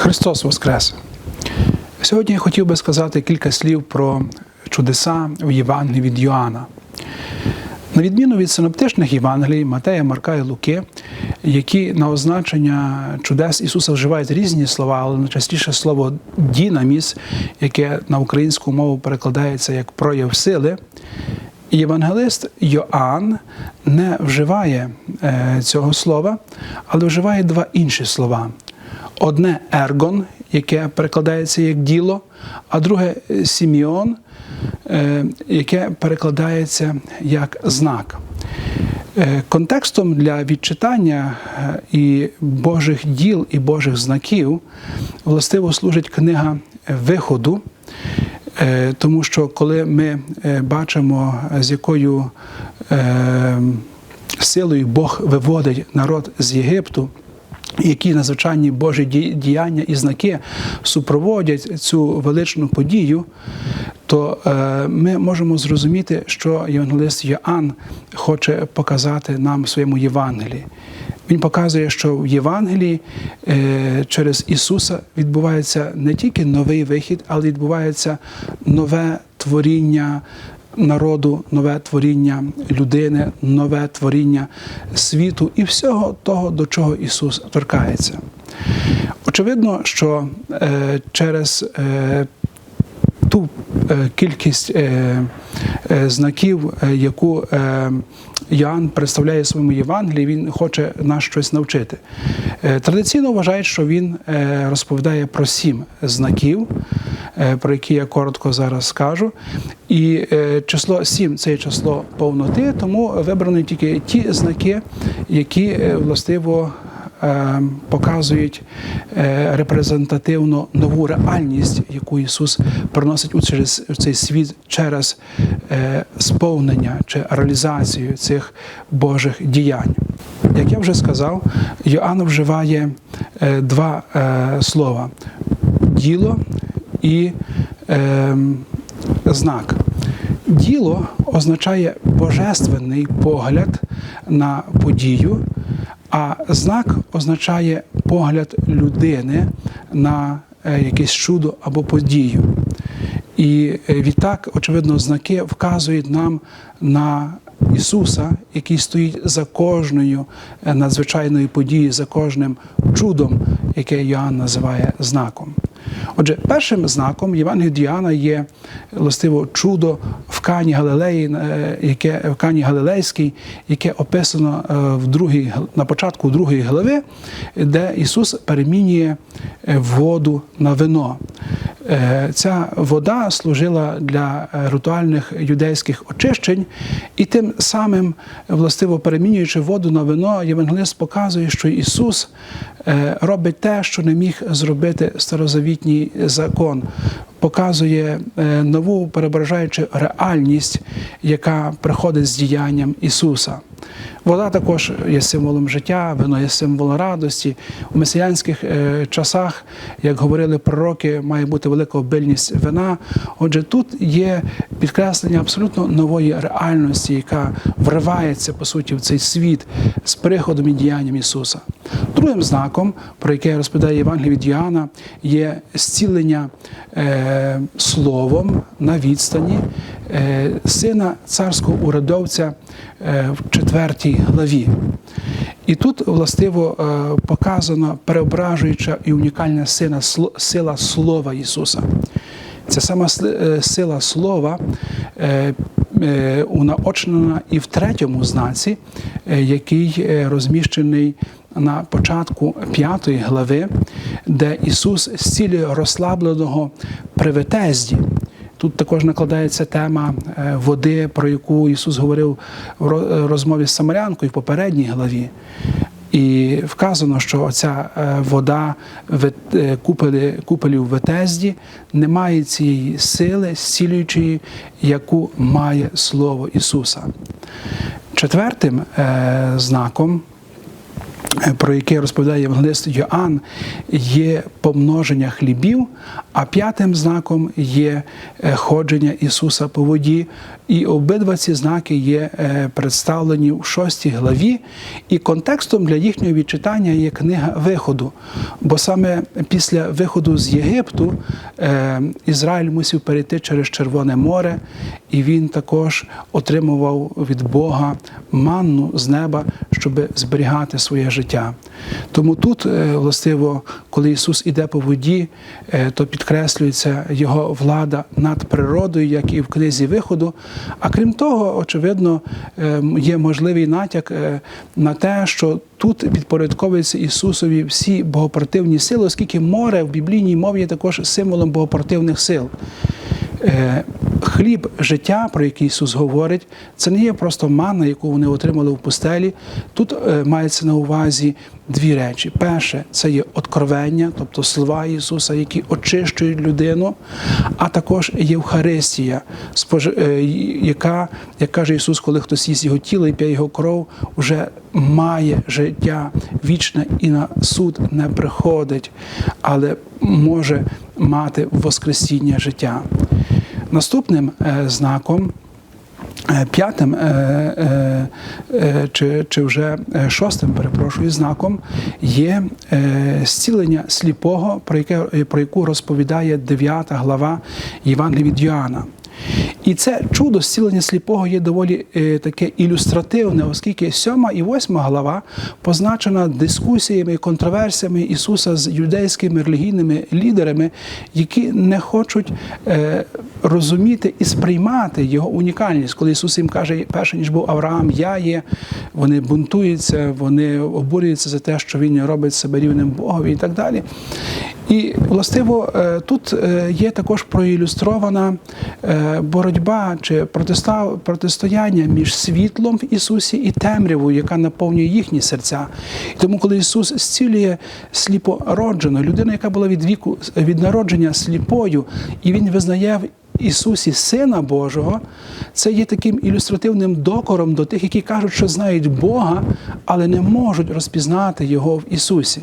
Христос Воскрес! Сьогодні я хотів би сказати кілька слів про чудеса в Євангелії від Йоанна. На відміну від синоптичних Євангелій Матея, Марка і Луки, які на означення чудес Ісуса вживають різні слова, але найчастіше слово дінаміс, яке на українську мову перекладається як прояв сили. Євангелист Йоанн не вживає е, цього слова, але вживає два інші слова. Одне ергон, яке перекладається як діло, а друге сіміон, е, яке перекладається як знак. Е, Контекстом для відчитання е, і Божих діл, і Божих знаків властиво служить книга Виходу. Тому що коли ми бачимо, з якою силою Бог виводить народ з Єгипту, які надзвичайні Божі діяння і знаки супроводять цю величну подію, то е, ми можемо зрозуміти, що євангелист Йоанн хоче показати нам в своєму Євангелії. Він показує, що в Євангелії е, через Ісуса відбувається не тільки новий вихід, але відбувається нове творіння народу, нове творіння людини, нове творіння світу і всього того, до чого Ісус торкається. Очевидно, що е, через е, ту е, кількість е, е, знаків, е, яку е, Йоанн представляє своєму Євангелії, він хоче нас щось навчити. Е, Традиційно вважають, що він е, розповідає про сім знаків, е, про які я коротко зараз скажу. І число сім це число повноти, тому вибрані тільки ті знаки, які властиво показують е, репрезентативно нову реальність, яку Ісус приносить у цей світ через е, сповнення чи реалізацію цих Божих діянь. Як я вже сказав, Йоанн вживає е, два слова діло і е, знак. Діло означає божественний погляд на подію, а знак означає погляд людини на е, якесь чудо або подію. І е, відтак, очевидно, знаки вказують нам на Ісуса, який стоїть за кожною е, надзвичайною подією, за кожним чудом, яке Йоанн називає знаком. Отже, першим знаком Євангелія Діана є властиво чудо в Кані Галилеї, е, яке в Кані Галилейській, яке описано е, в другій, на початку другої глави, де Ісус перемінює е, воду на вино. Е, Ця вода служила для е, ритуальних юдейських очищень, і тим самим, властиво перемінюючи воду на вино, євангелист показує, що Ісус е, робить те, що не міг зробити старозавітній закон. Показує нову переображаючу реальність, яка приходить з діянням Ісуса. Вода також є символом життя, вино є символом радості. У месіянських е, часах, як говорили пророки, має бути велика обильність вина. Отже, тут є підкреслення абсолютно нової реальності, яка вривається по суті в цей світ з приходом і діянням Ісуса. Другим знаком, про яке розповідає Євангелія від Іоанна, є зцілення е, словом на відстані сина царського урядовця е, в четвертій главі. І тут властиво е, показана переображуюча і унікальна сила, Слова Ісуса. Ця сама е, сила слова е, е, унаочнена і в третьому знаці, е, який е, розміщений на початку п'ятої глави, де Ісус зцілює розслабленого при Ветезді. Тут також накладається тема е, води, про яку Ісус говорив в ро- розмові з Самарянкою в попередній главі. І вказано, що оця е, вода е, купелі, в Ветезді не має цієї сили, зцілюючої, яку має Слово Ісуса. Четвертим е, знаком е, про яке розповідає Євангелист Йоанн, є помноження хлібів, а п'ятим знаком є е, ходження Ісуса по воді. І обидва ці знаки є е, представлені в шостій главі, і контекстом для їхнього відчитання є книга виходу. Бо саме після виходу з Єгипту е, Ізраїль мусив перейти через Червоне море, і він також отримував від Бога манну з неба, щоб зберігати своє життя. Тому тут, е, властиво, коли Ісус іде по воді, е, то підкреслюється Його влада над природою, як і в книзі виходу. А крім того, очевидно, е, є можливий натяк на те, що тут підпорядковуються Ісусові всі богопротивні сили, оскільки море в біблійній мові є також символом богопротивних сил. Е, Хліб життя, про який Ісус говорить, це не є просто манна, яку вони отримали в пустелі. Тут е, мається на увазі дві речі. Перше, це є откровення, тобто слова Ісуса, які очищують людину, а також Євхаристія, е, яка, як каже Ісус, коли хтось їсть його тіло і п'є його кров, вже має життя вічне і на суд не приходить, але може мати воскресіння життя. Наступним е, знаком, е, п'ятим е, чи, чи вже шостим, перепрошую, знаком є зцілення сліпого, про, яке, про яку розповідає 9 глава Євангелії від Йоанна. І це чудо зцілення сліпого є доволі е, таке ілюстративне, оскільки сьома і восьма глава позначена дискусіями контроверсіями Ісуса з юдейськими релігійними лідерами, які не хочуть е, розуміти і сприймати його унікальність. Коли Ісус їм каже, перше ніж був Авраам, я є, вони бунтуються, вони обурюються за те, що він робить себе рівним Богові і так далі. І властиво е, тут е, є також проілюстрована е, боротьба чи протистояння між світлом в Ісусі і темрявою, яка наповнює їхні серця. І тому, коли Ісус зцілює сліпороджену, людину, яка була від віку від народження сліпою, і Він визнає в Ісусі Сина Божого, це є таким ілюстративним докором до тих, які кажуть, що знають Бога, але не можуть розпізнати Його в Ісусі.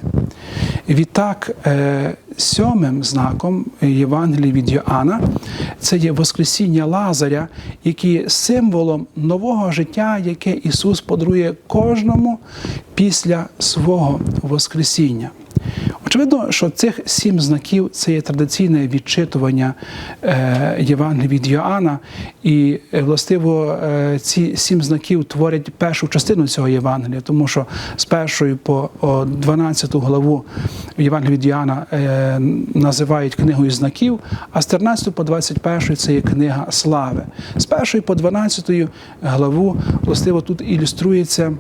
Відтак, е, сьомим знаком Євангелії від Йоанна це є Воскресіння Лазаря, який є символом нового життя, яке Ісус подарує кожному після свого Воскресіння. Очевидно, що цих сім знаків це є традиційне відчитування е, Євангелія від Йоанна, і е, властиво е, ці сім знаків творять першу частину цього Євангелія, тому що з першої по о, 12 главу Євангелія від Йоанна називають книгою знаків, а з 13 по 21 це є книга слави. З першої по 12 главу властиво тут ілюструється.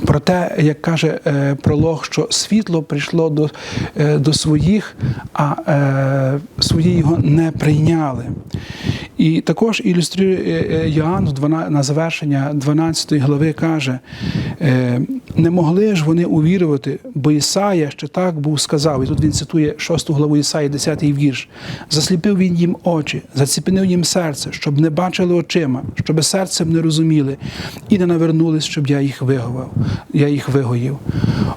Про те, як каже е, пролог, що світло прийшло до, е, до своїх, а е, свої його не прийняли. І також ілюструє е, е, Йоанн на завершення 12 глави каже: е, не могли ж вони увірувати, бо Ісая ще так був сказав. І тут він цитує 6 главу Ісаї, 10 вірш. Засліпив він їм очі, заціпенив їм серце, щоб не бачили очима, щоб серцем не розуміли, і не навернулись, щоб я їх виговав, я їх вигоїв.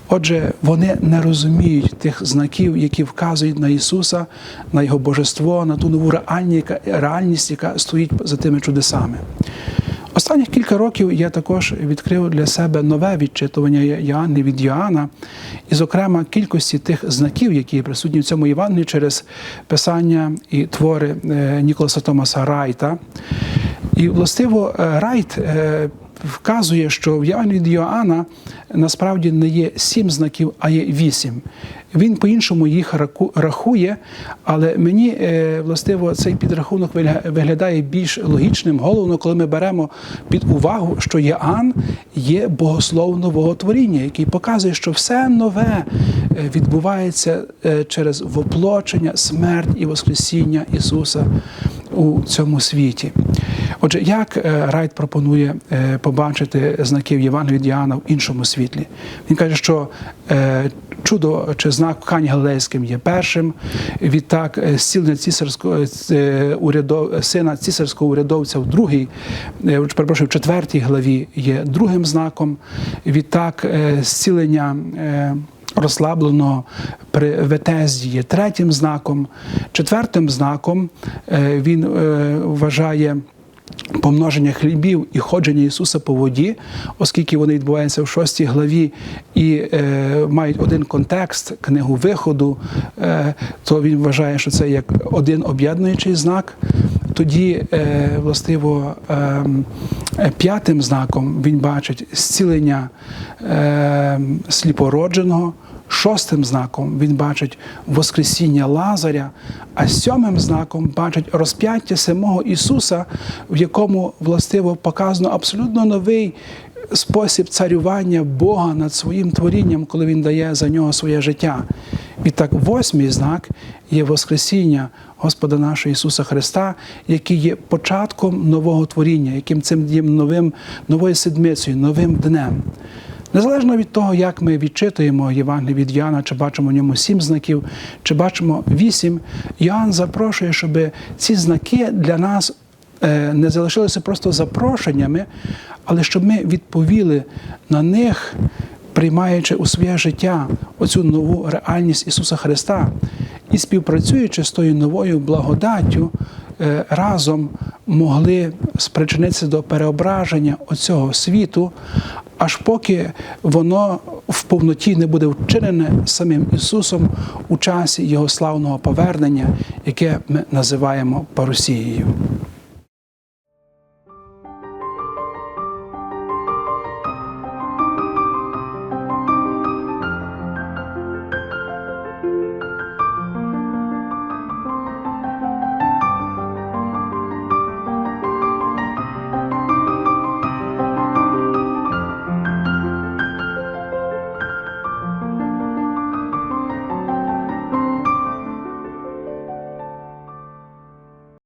Отже, вони не розуміють тих знаків, які вказують на Ісуса, на Його божество, на ту нову реальність, яка стоїть за тими чудесами. Останніх кілька років я також відкрив для себе нове відчитування Йоанни від Йоанна, і, зокрема, кількості тих знаків, які присутні в цьому Євангелії через писання і твори е, Ніколаса Томаса Райта. І, властиво, е, Райт е, вказує, що в Євангелії від Йоанна насправді не є сім знаків, а є вісім. Він по-іншому їх рахує, але мені е, властиво цей підрахунок вигля- виглядає більш логічним, головно, коли ми беремо під увагу, що Яан є богослов нового творіння, який показує, що все нове е, відбувається е, через воплочення, смерть і Воскресіння Ісуса у цьому світі. Отже, як е, Райт пропонує е, побачити знаки в Євангелії від Іоанна в іншому світлі? Він каже, що е, чудо чи знак Кані Галилейським є першим. Відтак, зцілення цісарського урядов, сина цісарського урядовця в другій, перепрошую, в четвертій главі є другим знаком. Відтак, зцілення. Розслабленого при Ветезді є третім знаком. Четвертим знаком е, він е, вважає помноження хлібів і ходження Ісуса по воді, оскільки вони відбуваються в шостій главі і е, мають один контекст книгу виходу, то він вважає, що це як один об'єднуючий знак. Тоді, властиво, е, е, п'ятим знаком він бачить зцілення е, сліпородженого. Шостим знаком він бачить Воскресіння Лазаря, а сьомим знаком бачить розп'яття самого Ісуса, в якому властиво показано абсолютно новий спосіб царювання Бога над своїм творінням, коли Він дає за нього своє життя. Відтак, восьмий знак є Воскресіння Господа нашого Ісуса Христа, який є початком нового творіння, яким цим є новим, новою седмицею, новим днем. Незалежно від того, як ми відчитуємо Євангеліє від Йоанна, чи бачимо в ньому сім знаків, чи бачимо вісім, Йоанн запрошує, щоб ці знаки для нас е, не залишилися просто запрошеннями, але щоб ми відповіли на них, приймаючи у своє життя оцю нову реальність Ісуса Христа і співпрацюючи з тою новою благодаттю, разом могли спричинитися до переображення оцього світу, аж поки воно в повноті не буде вчинене самим Ісусом у часі Його славного повернення, яке ми називаємо парусією.